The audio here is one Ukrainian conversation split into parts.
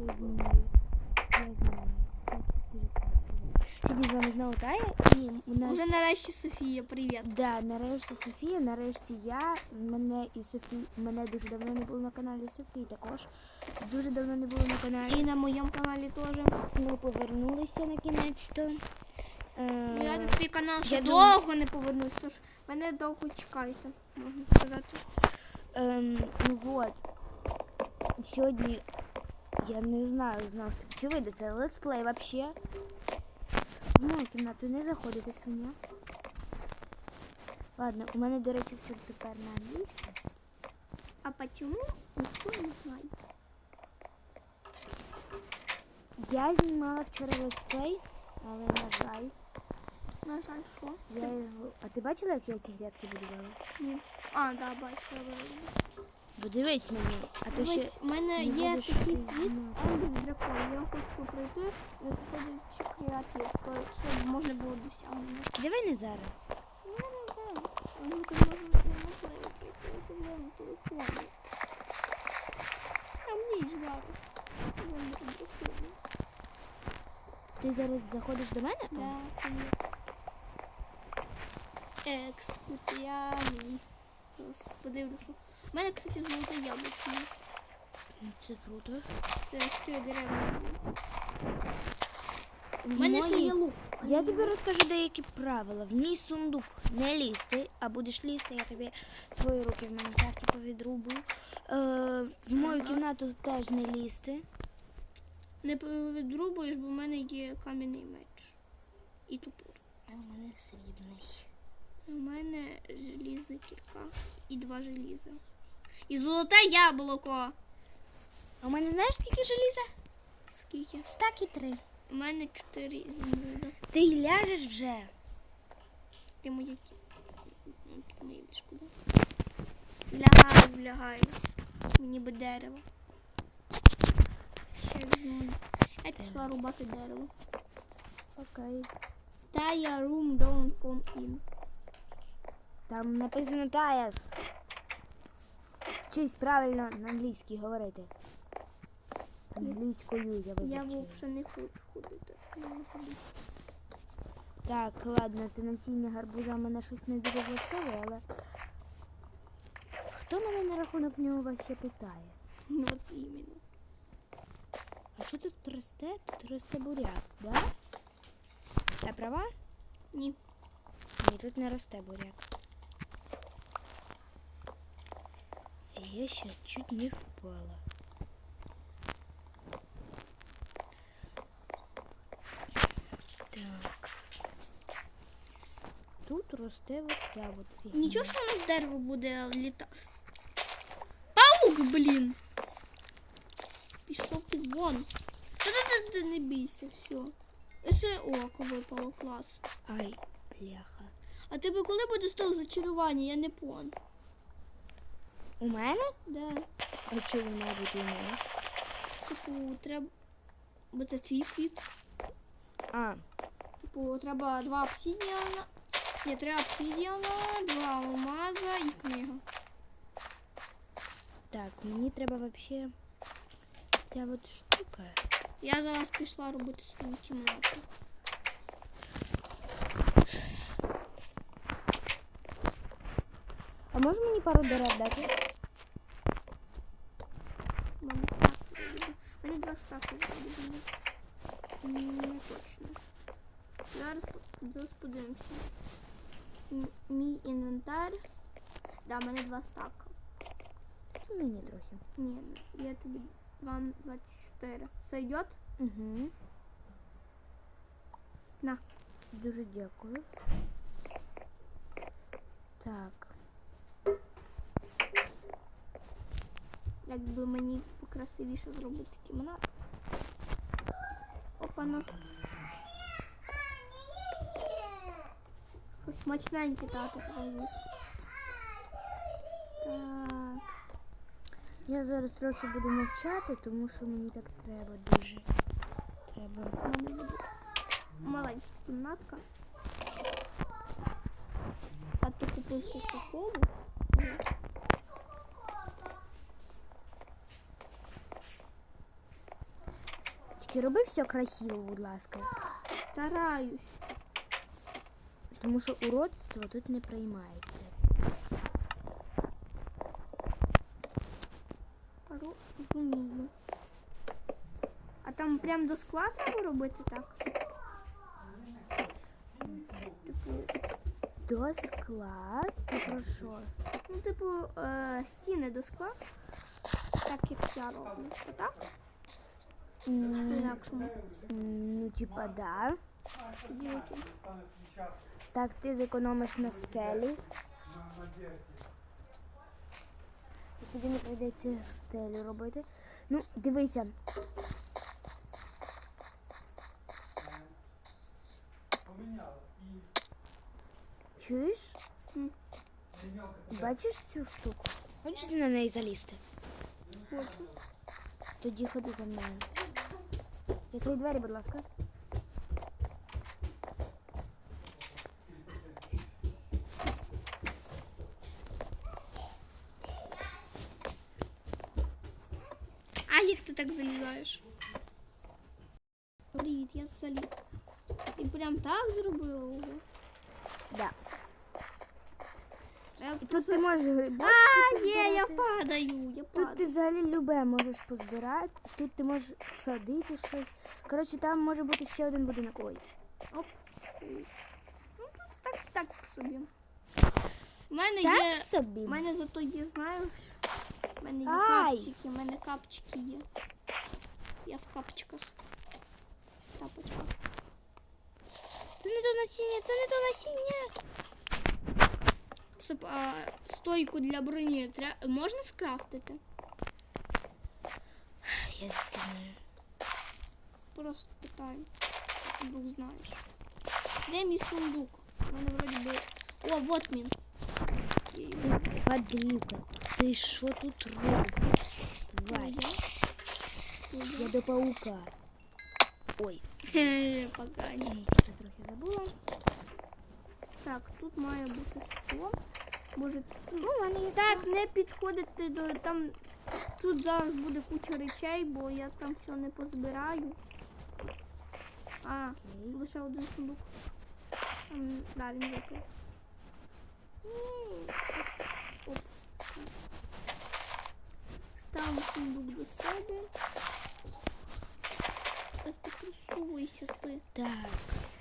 сьогодні. Я знаю. Це дуже класно. Сьогодні з вами знову Тая. І у нас... Уже нарешті Софія, привіт. Да, нарешті Софія, нарешті я. Мене і Софії. Мене дуже давно не було на каналі Софії також. Дуже давно не було на каналі. І на моєму каналі теж. Ми повернулися на кінець-то. Е, Я на свій канал ще я довго не повернусь, тож мене довго чекайте, можна сказати. Ем, ну вот. Сьогодні я не знаю знову ж чи вийде це летсплей вообще. Ну, кімнату не заходити свиня. Ладно, у мене, до речі, все тепер на англійській. А почему? Ніхто не знає. Я знімала вчора летсплей, але на жаль, На жаль, що? я його. А ти бачила, як я ці грядки будувала? Ні. А, да, бачила. бачила. Бо дивись мені, а то ще. У мене не є будеш такий знати. світ Ендер Дракон. Я хочу пройти, не заходячи креатив, тобто, щоб можна було досягнути. Давай не зараз. Ну, я не знаю. Ну, ти можеш неможливо особливо на телефоні. Там ніч зараз. Ендер. Ти зараз заходиш до мене? Да, конечно. Екскурсія. Ні. Зараз подивлю, що. У мене, кстати, золоте яблуко. Це круто. Це цієї дерева. У мене ще є лук. Я тобі розкажу деякі правила. В мій сундук не лізти, а будеш лізти, я тобі твої руки в Майнкрафті повідрубую. Е, в мою кімнату теж не лізти. Не відрубуєш, бо в мене є кам'яний меч. І топор. А у мене срібний. У мене желізна кірка і два желіза. І золоте яблуко. А у мене знаєш скільки желіза? Скільки? Стак і три. У мене чотири ізумруда. Ти ляжеш вже. Ти моя моє ліжко. Лягаю, лягаю. Мені би дерево. Ще візьму. Я пішла рубати дерево. Окей. Та я room don't come in. Там написано Таяс. Вчись правильно на англійській говорити. Англійською я Я вибачаю. вовше не хочу ходити. Я. Так, ладно, це насіння гарбуза мене щось не дуже влаштовує, але. Хто мене на рахунок нього ще питає? Ну от іменно. А що тут росте? Тут росте буряк, да? Я права? Ні. Ні, тут не росте буряк. Я ще чуть не впала. Так. Тут росте оця от фігня. Нічого, що у нас дерево буде літа. Паук, блін. Пішов під вон. Та-та-та, не бійся, все. Ще око випало клас. Ай, бляха. А тебе коли буде стол зачарування? Я не пон. У мене? Де? А чого він має бути у мене? Типу, треба. Бо це твій світ. А, Типу, треба два обсидіана. Ні, три обсидіана, два алмаза і книга. так, мені треба вообще ця от штука. Я зараз пішла робити свою кімнату. А може мені пару дерев дати? У мене стак вроде. У мене два стаки вроде. Не точно. Зараз, по- зараз подивимося. М- Мій інвентар. Да, у мене два стака. Мені трохи. Ні, я тобі вам 24. Сойдет? Угу. На. Дуже дякую. Так. Якби мені покрасивіше зробити кімнату. Опана. Щось смачненьке тато привіз. Так. Я зараз трохи буду мовчати, тому що мені так треба дуже. Треба. Буде маленька кімнатка. А то купив кока-колу. Тільки роби все красиво, будь ласка. Стараюсь. Тому що уродство тут не приймається. Розумію. А там прям до скла треба робити так? Типу, До скла. Ти про що? ну, типу, е, стіни до скла. Так як я роблю. Отак? Ну, типа, да. Так, ти зекономиш на стелі. І Тобі не прийдеться стелю робити. Ну, дивися. Чуєш? Бачиш цю штуку? Хочеш на неї залізти? Хочу. Тоді ходи за мною. Закрий двері, будь ласка. А як ти так залізаєш? Привіт, я тут заліз. І прям так зробила його. Да. І тут ти можеш грибочки А, є, я позбирати. падаю, я Тут ти падаю. взагалі любе можеш позбирати, тут ти можеш садити щось. Коротше, там може бути ще один будинок. Ой. Оп. Ну тут так, так собі. У мене Так є. собі. У мене зато є, знаєш. У мене є Ай! капчики, у мене капчики є. Я в капчиках. В тапочках. Це не то насіння, це не то насіння. спосіб, а стойку для брони треба... можна скрафтити? Я знаю. Просто питаю. Друг знаєш. Де мій сундук? У мене вроді. О, вот мин. Падлюка, Ты что тут робиш? Давай. Я, я до паука. Ой. Пока не. Це трохи. Так, тут моя бутылка. Може, ну, мене є так, не підходити до там. Тут зараз буде куча речей, бо я там все не позбираю. А, лише один сундук. Да, він випив. Оп. Ставимо сундук до себе. Та ти красуйся ти. Так.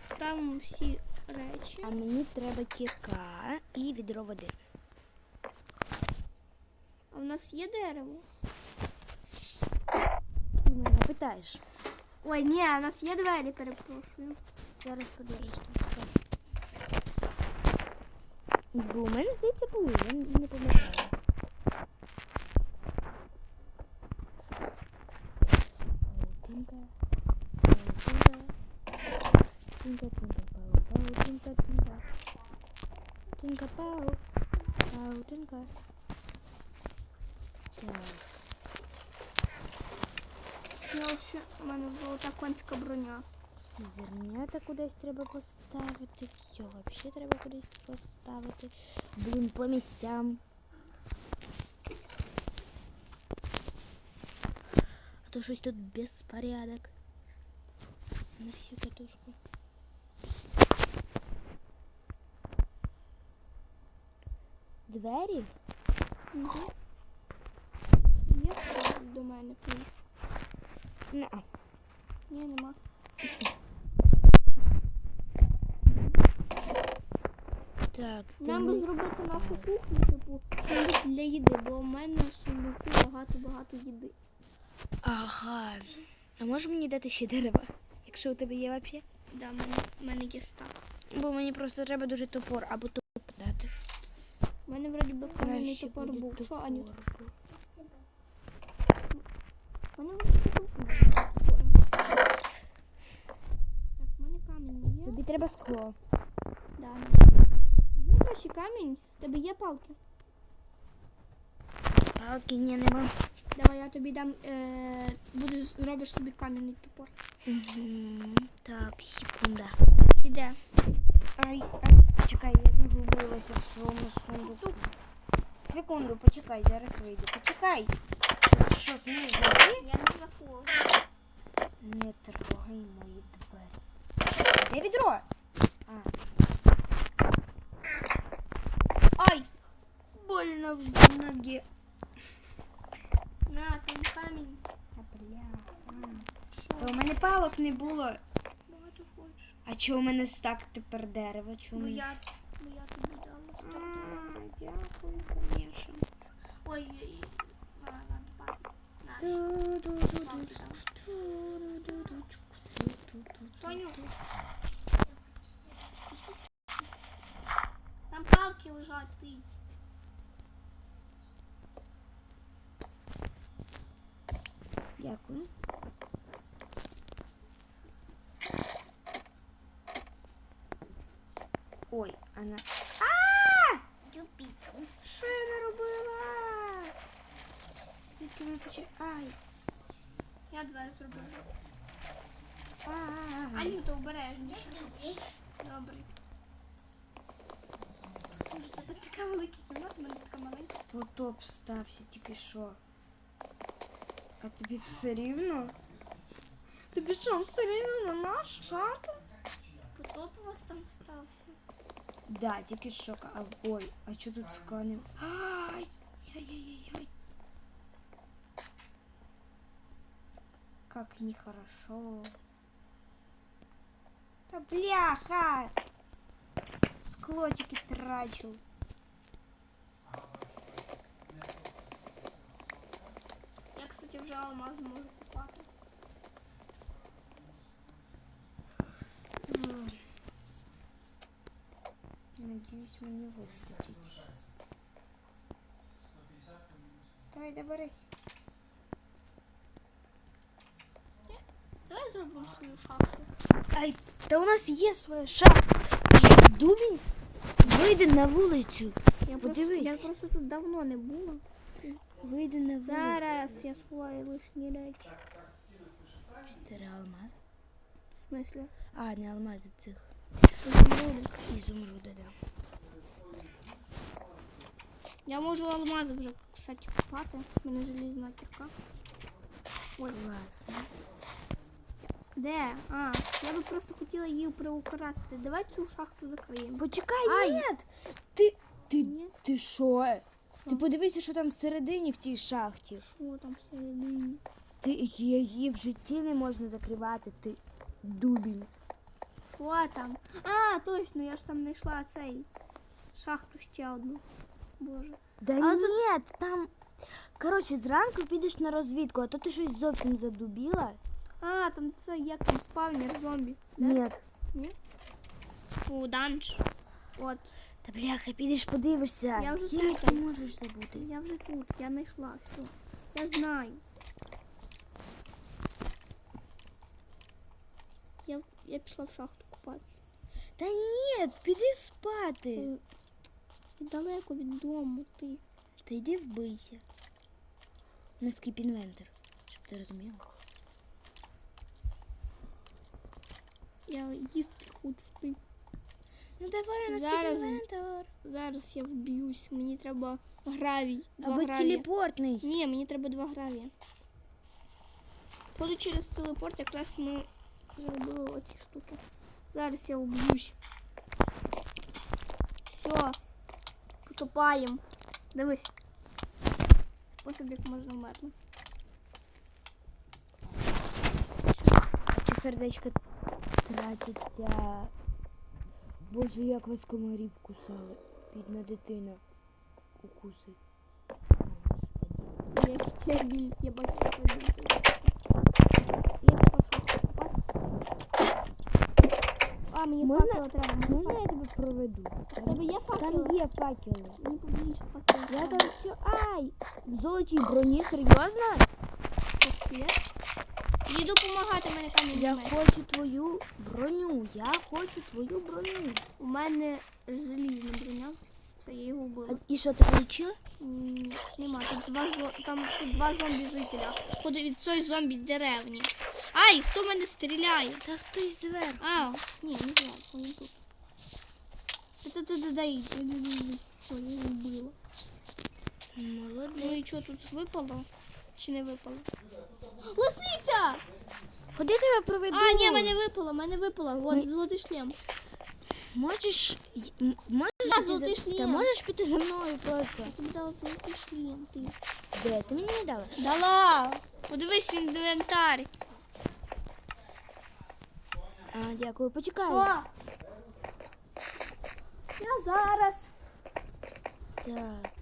Ставимо всі речі. а мені треба кірка і відро води. А в нас є дерево? Ти мене питаєш. Ой, ні, у нас є двері, перепрошую. Зараз подивишся тут. Бо у мене здається були, я не пам'ятаю. Паутинка, паутинка, тинка, тинка, тинка, пау, паутинка. Так, Я ще у мене золота конська броня. ці зернята кудись треба поставити, все взагалі треба кудись поставити. Блін, по місцям. А то щось тут безпорядок. На всю катушку. Двері? Є до мене пліс? Не. Ні, нема. Так, Нам би зробити нашу кухню, типу, сундук для їди, бо в мене в сундуку багато-багато їди. Ага. А можеш мені дати ще дерева? Якщо у тебе є взагалі? Да, в мене, в мене є стак. Бо мені просто треба дуже топор або топ дати. У мене вроді би кам'яний топор був. Що, Аню? У мене вроді би був топор. Так, в мене камінь є. Тобі треба скло. Да. Візьми краще камінь. Тебе є палки? Палки ні, нема. Давай я тобі дам. Е, будеш зробиш собі кам'яний топор. Угу. Так, секунда. Іде. Ай, ай, Почекай, я загубилася в своєму сундуку. Секунду, почекай, зараз вийду. Почекай. Ти що смієш зайти? Я не заходжу. Не трогай мої двері. Де відро? А. Ай! Больно в ноге. На, там камінь. А, бля. А. У мене палок не було. А чого у мене стак тепер дерева? Чому? Бо я, бо я тобі дала. А, дякую, конечно. Ой, а, надо. Тоню. Там палки лежать, ти. Дякую. Ой, она. А! Що я наробила? Звідки вона тече? Ай! Я двері зробила. А! Анюта, обережніше. Добре. Може, в тебе така велика кімната, в мене така маленька. Потоп стався тільки що. А тобі все рівно? Тобі що, все рівно на наш хату? Потоп у вас там стався. Да, тільки що. А, ой, а що тут конем? Ай! Яй-яй-яй-яй. Как нехорошо. Да бляха! Скло тільки трачу. Я, кстати, вже алмаз можу Надіюсь, мені вистачить. Давай, доберись. Давай зробимо свою шахту. Ай, та у нас є своя шапка. Дубінь вийди на вулицю. Я Подивись. Просто, я просто тут давно не була. Вийди на вулицю. Зараз я сховаю лишні речі. Чотири алмази. В смысле? А, не алмази цих. Изумруди. Ізумруда, да. Я можу алмази вже, кстати, купати. У мене желізна кірка. Ой, Класно. де? А, я би просто хотіла її приукрасити. Давай цю шахту закриємо. Почекай, Ай. ні. Ти, ти, Ні. ти що? Що? Ти подивися, що там всередині в тій шахті. Що там всередині? Ти її в житті не можна закривати, ти дубінь. Що там? А, точно, я ж там знайшла цей шахту ще одну. Боже. Да Але ні, там. Коротше, зранку підеш на розвідку, а то ти щось зовсім задубіла. А, там це як там спавнер зомбі. Да? Ні. Ні? Фу, данж. От, Та бляха, підеш подивишся. Я вже Як тут. ти можеш забути? я вже тут, я знайшла все. Я знаю. Я, я пішла в шахту купатися. Та ні, піди спати. Е, І далеко від дому ти. Та йди вбийся. На скіп інвентор, щоб ти розуміла. Я їсти хочу ти. Ну давай на Зараз. інвентор. Зараз я вб'юсь. Мені треба гравій. Два Або гравія. телепортнись. Ні, мені треба два гравія. Походу через телепорт якраз ми зробили оці штуки. Зараз я вб'юсь. Все. Потопаємо. Дивись. Спосіб, як можна вмерти. Чи сердечко тратиться. Боже, як вас комарів кусали. Бідна дитина. Укуси. Я ще біль. Я бачу, що біль. Я пішла в шахту купатися. А, мені Можна- факела треба. Можна факел. я тебе проведу? У тебе є факел? Там є факели. Мені побільше факел. Я там все. Ай! В золотій броні, серйозно? Їй допомагати мене камінь. Я немає. хочу твою броню. Я хочу твою броню. У мене желізна броня. Все, я його вбила. і що ти? М, Нема, тут два, зо- там тут два зомбі жителя. Походу від цієї зомбі деревні. Ай, хто в мене стріляє? Та хтось зверху. А, ні, не знаю, він тут. Та-та-та-дай, все, я його вбила. Молодець. Ну і що тут випало? Чи не випало? Лисиця! Ходи тебе проведу. А, ні, мене випало, мене випало. От золотий шлем. Можеш. й- м- Можеш Да, піти золотий за... Та шлем. можеш піти за мною просто. Я тобі дала золотий шлем, ти. Де? Ти мені не дала. Дала. Подивись в інвентар. А, дякую, почекай. Що? Я зараз. Так.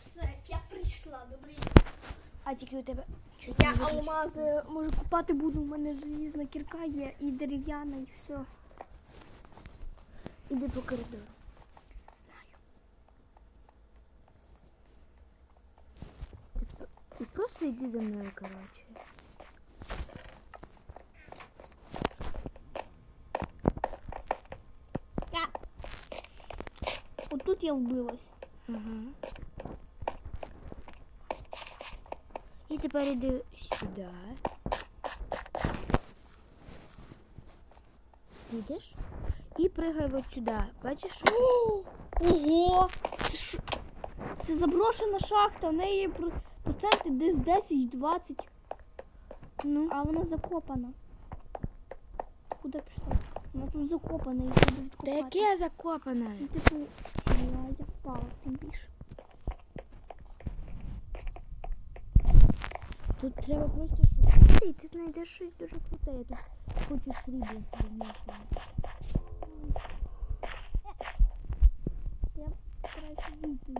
Все, я прийшла, добрий. А тільки у тебе. Чуть Я алмази можу купати буду, у мене залізна кірка є і дерев'яна, і все. Іди по коридору. Знаю. Ти просто йди за мною, коротше. Я... Отут я вбилась. Ага. І тепер іди сюди. Йдеш? І пригай от сюди. Бачиш? Ого! Це, заброшена шахта, в неї проценти десь 10-20, Ну. а вона закопана. Куди пішла? Вона тут закопана, її треба Та яке закопане? Ну, типу, я, я впала тим більше. Тут треба просто шукати, і ти знайдеш щось дуже круте. Я тут хочу срібло собі знайти. Я краще вийти.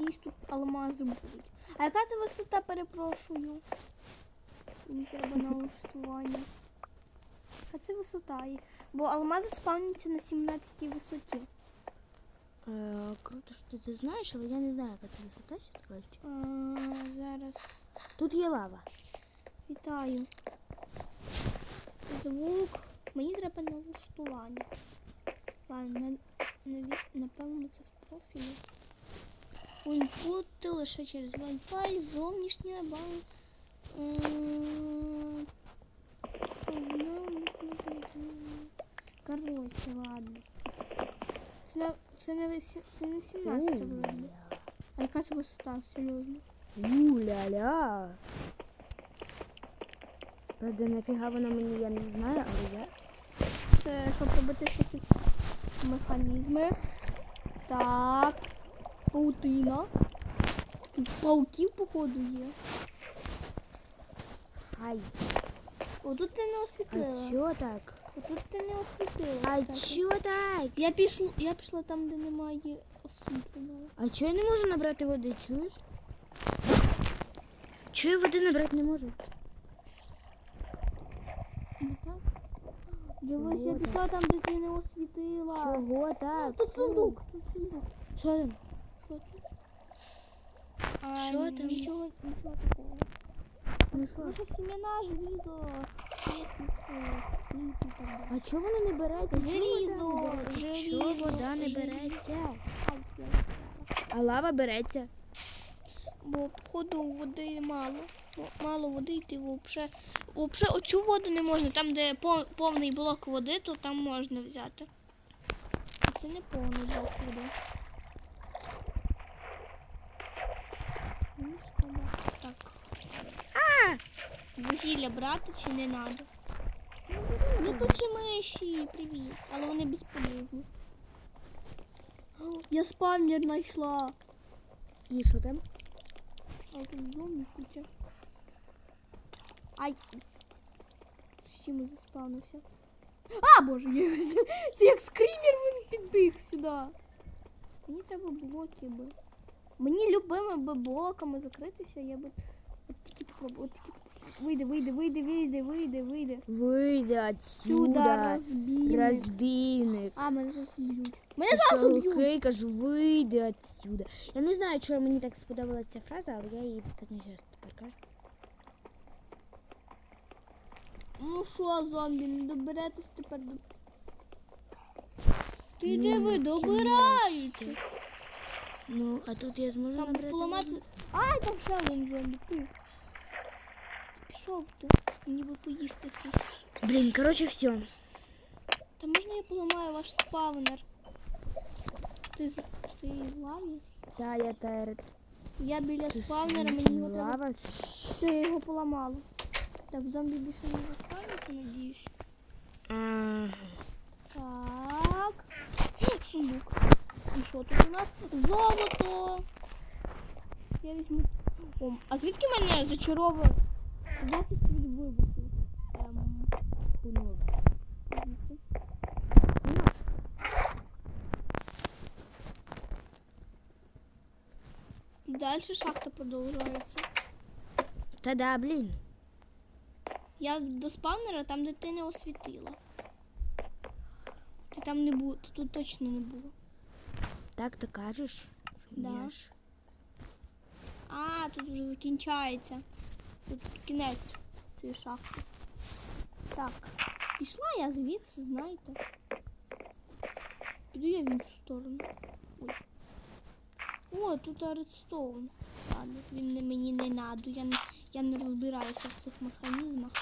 Надіюсь, тут алмази будуть. А яка це висота, перепрошую? Мені треба налаштування. А це висота. Бо алмази спавняться на 17 висоті. Е, круто, що ти це знаєш, але я не знаю, яка це висота, чесно кажучи. А, зараз Тут є лава. вітаю. Звук. Мені треба налаштування. Ладно, напевно, це в профілі. Інпути лише через Wi-Fi, зовнішнє бан. М, Коротше, ладно. Це це не, це не 17 вроді. А яка це висота, серйозно? У-ля-ля. Правда, нафіга вона мені, я не знаю, але я. Це щоб робити всякі механізми. Так. Паутина. Тут пауків, походу, є. Ай, Отут ти не а освітлила. чо так? Отут ти не освітлила. А кстати. чо так? Я пішла, я пішла там, де немає освітлення. А чо я не можу набрати води, чуєш? Чо я води набрати не можу? Ну так. Дивись, я пішла там, де ти не освітила. Чого так? Тут сундук, тут сундук. Що там? Що тут? А, Що там? Нічого, нічого такого. Ну що? Може сімена, желізо, лісницю, і. А чого воно не береться? Желізо, вода не береться? желізо, Чого вода не береться? Ай, я застряла. А лава береться. Бо походу води мало. Мало води йти взагалі. Взагалі оцю воду не можна. Там, де повний блок води, то там можна взяти. А це не повний блок води. Мені ж треба Так. Вугілля брати чи не треба? Летучі миші, привіт. Але вони безполезні. Я спавнер знайшла. І що там? А тут зомбі куча. Ай. З чим заспавнився? А, боже, я... це, як скрімер він підбіг сюди. Мені треба блоки би. Мені любими би блоками закритися, я би. От тільки попробую, от тільки Вийде, вийде, вийде, вийде, вийде, вийде. Вийди Сюди отсюда. розбійник. Розбійник. А, мене зараз уб'ють. Мене зараз уб'ють. глухий? кажу, вийди отсюда. Я не знаю, чому мені так сподобалася ця фраза, але я її достатньо часто тепер кажу. Ну що, зомбі, не доберетесь тепер до. Ти Ну, диви, добираються. Ну, а тут я зможу Там набрати. поламати. Ай, там ще один зомбі, ти. Пішов ти. Мені би поїсти щось. Блін, коротше, все. Та можна я поламаю ваш спавнер? Ти з ти в лаві? Та я терет. Я біля Ти спавнера, сидиш, мені його треба. лава. Ти я його поламала. Так, зомбі більше не застанеться, надіюсь. Ага. Так. Сундук. І що тут у нас? Золото. Я візьму. О, а звідки мене зачаровує захист від вибухів? Ем? Ну, Далі шахта продовжується. Та да, блін. Я до спавнера там, де ти не освітила. Ти там не був, ти тут точно не було. Так то кажеш? Да. А, тут вже закінчається. Тут кінець цієї шахти. Так, пішла я звідси, знаєте. Піду я в іншу сторону. Ой. О, тут редстоун. Ладно, він не мені не надо. Я не, я не розбираюся в цих механізмах.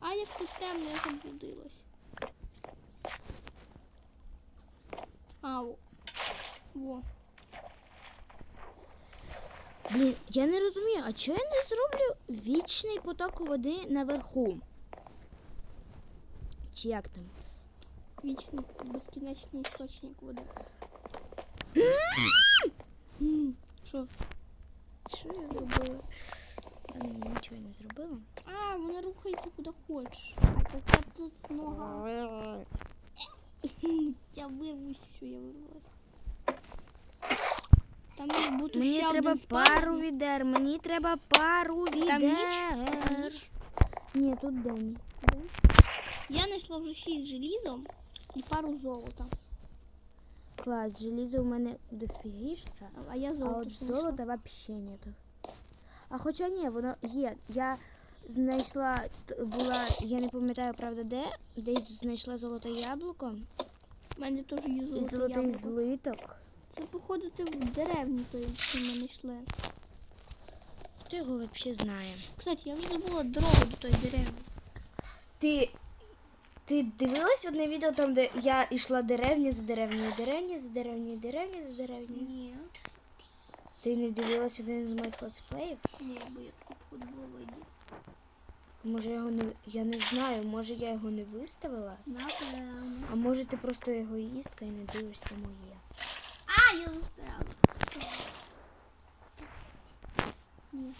А як тут темно, я заблудилась. А, о. Во. Блін, я не розумію, а чого я не зроблю вічний поток води наверху? Чи як там? Вічний безкінечний істочник води. Що? Що я зробила? Я нічого не зробила. А, вона рухається куди хочеш. Така тут нога. Я вирвусь, що я вирвалась. Там має Мені ще треба один пару відер, мені треба пару відер. Там ніч? Ніч. Ні, тут день. Я знайшла вже шість желізом і пару золота. Клас, желізо у мене дофігіща, А я а золото от ще знайшла. золота взагалі нету. А хоча ні, воно є. Я знайшла, т- була, я не пам'ятаю, правда, де, десь знайшла золоте яблуко У мене теж є і золоте золотий яблуко. злиток. Це походу ти в деревні той, які ми знайшли. Хто його взагалі знає? Кстати, я вже забула дорогу до тої деревні. Ти, ти дивилась одне відео там, де я йшла деревня за деревнею, деревня за деревнею, деревня за деревнею? Ні. Ти не дивилась один з моїх летсплеїв? Ні, бо я тут футбол йду. Може його не. Я не знаю, може я його не виставила? Напевно. А може ти просто егоїстка і не дивишся моє. А, я застряла. Ні.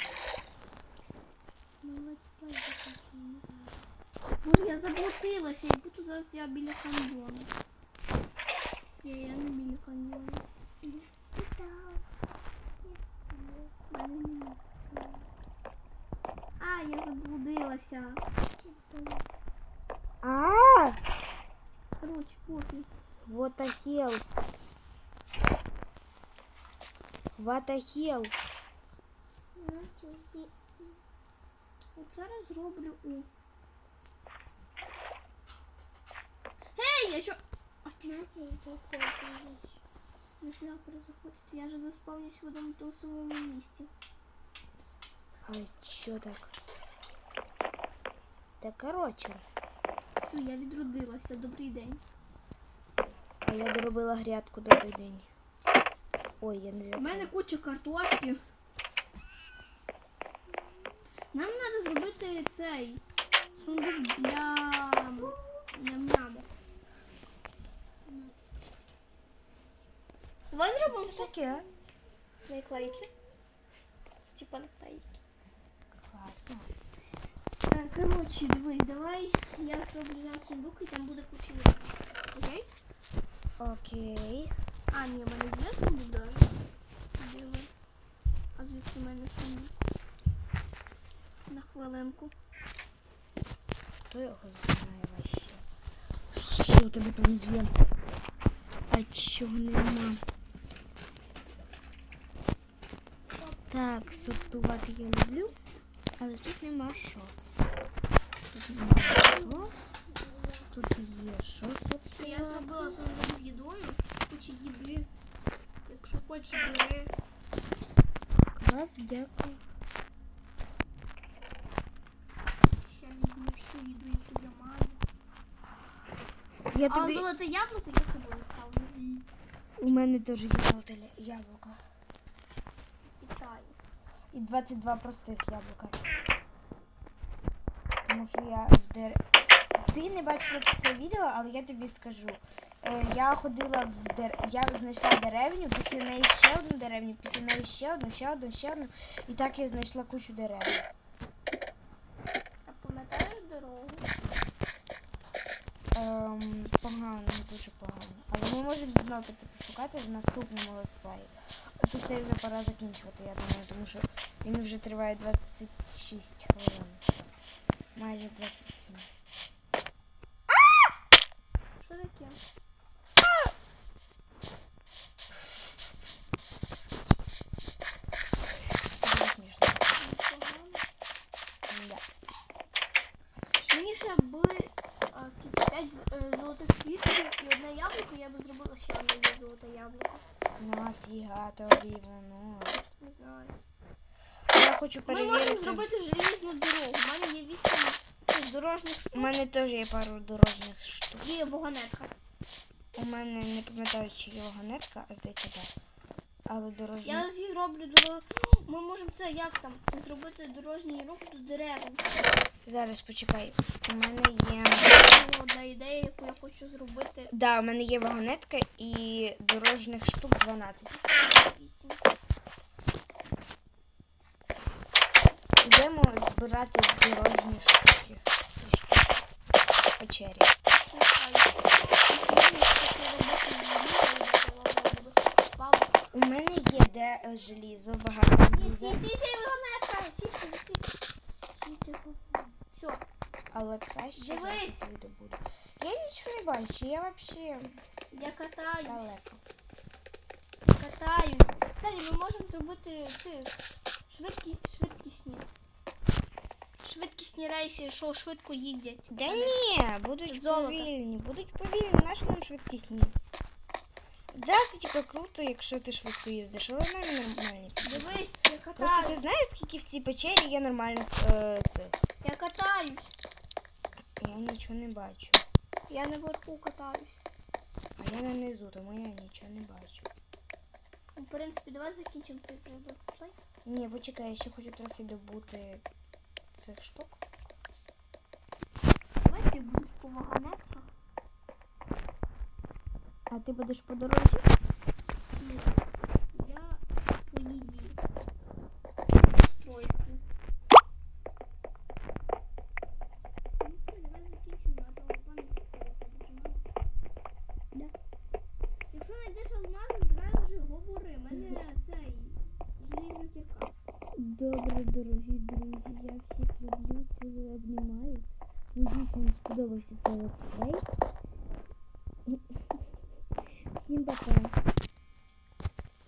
Ну, летсплей закінчений, не знаю. Боже, я заблудилася, і буду зараз я біля каньйону. Я, я не біля каньйону. Мене нема. А, я заблудилася. А! Короче, пофіг. What the hell? What the hell? Зараз зроблю у. Гей, я що? Не зря перезаходити. Я же заспавнюсь в одному тому самому місці. Ай, чо так? Та коротше, Все, я відродилася. Добрий день. а я доробила грядку добрий день. Ой, я не знаю. У мене куча картошки. Нам треба зробити цей сундук для ням-няму. Давай зробимо таке. наклейки. Типа наклейки. Класно. Коротше, дивись, давай я зроблю зараз сундук і там буде куча. Окей? Окей. А, ні, в мене є сундук даже. Диви. А звідки в мене сундук? На хвилинку. Хто його знає вообще? Що у тебе там є? А чого нема? Так, сортувати я люблю, але тут нема що. Тут нема що. Тут є що Я сортувати. зробила сундук з їдою, куча Їди. Якщо хочеш, бери. Клас, дякую. Ще візьму всю їду, яку я маю. Я А тобі... золоте яблуко я з собою ставлю. У мене теж є золоте яблуко. І 22 простих яблука. Тому що я в дер... Ти не бачила це відео, але я тобі скажу. Е, я ходила в дер... Я знайшла деревню, після неї ще одну деревню, після неї ще одну, ще одну, ще одну. І так я знайшла кучу дерев. А пам'ятаєш дорогу? Ем, погано, не дуже погано. Але ми можемо знову піти пошукати в наступному летсплеї. Тут це вже пора закінчувати, я думаю, тому що він вже триває 26 хвилин. Майже 27. Що таке? Дуже смішно. Непогано. Да. Мені ще були а, скільки, 5 золотих світлів і одне яблуко, я би зробила ще одне є золоте яблуко. Нафіга тобі воно. Не знаю. Я хочу Ми можемо зробити желізну дорогу. У мене є 8 цих дорожніх У мене теж є пару дорожніх штук. Є вагонетка. У мене не пам'ятаю, чи є вагонетка, а здається, так. Але дорожні. Я зроблю дорогу. Ми можемо це як там зробити дорожній рух до дерев. Зараз почекай. У мене є. Одна ідея, яку я хочу зробити. Да, у мене є вагонетка і дорожніх штук 12. Йдемо збирати дорожні штуки. Печері. У мене є де желізо, багато але краще Дивись. буду. Я нічого не бачу, я взагалі я катаюсь, далеко. катаюсь. Далі ми можемо зробити ці швидкі, швидкісні. Швидкісні рейси, що швидко їдять. Да ні, будуть Золото. повільні, будуть повільні, наші нам швидкісні. Да, це типу круто, якщо ти швидко їздиш, але нам нормальні. Дивись, я Просто ти катаюсь. знаєш, скільки в цій печері є нормальних е, цих? Я катаюсь. Я нічого не бачу. Я наверху катаюсь. А я на низу, тому я нічого не бачу. Ну, В принципі, давай закінчимо цей вже. Ні, почекай, я ще хочу трохи добути цих штук. Давай ти будеш по вагонетках. А ти будеш по дорозі? Ні. Я по пам'ять Да. Якщо знайдеш алмази, зразу ж говори. У мене цей желізна кірка. Добре, дорогі друзі, вам сподобався цей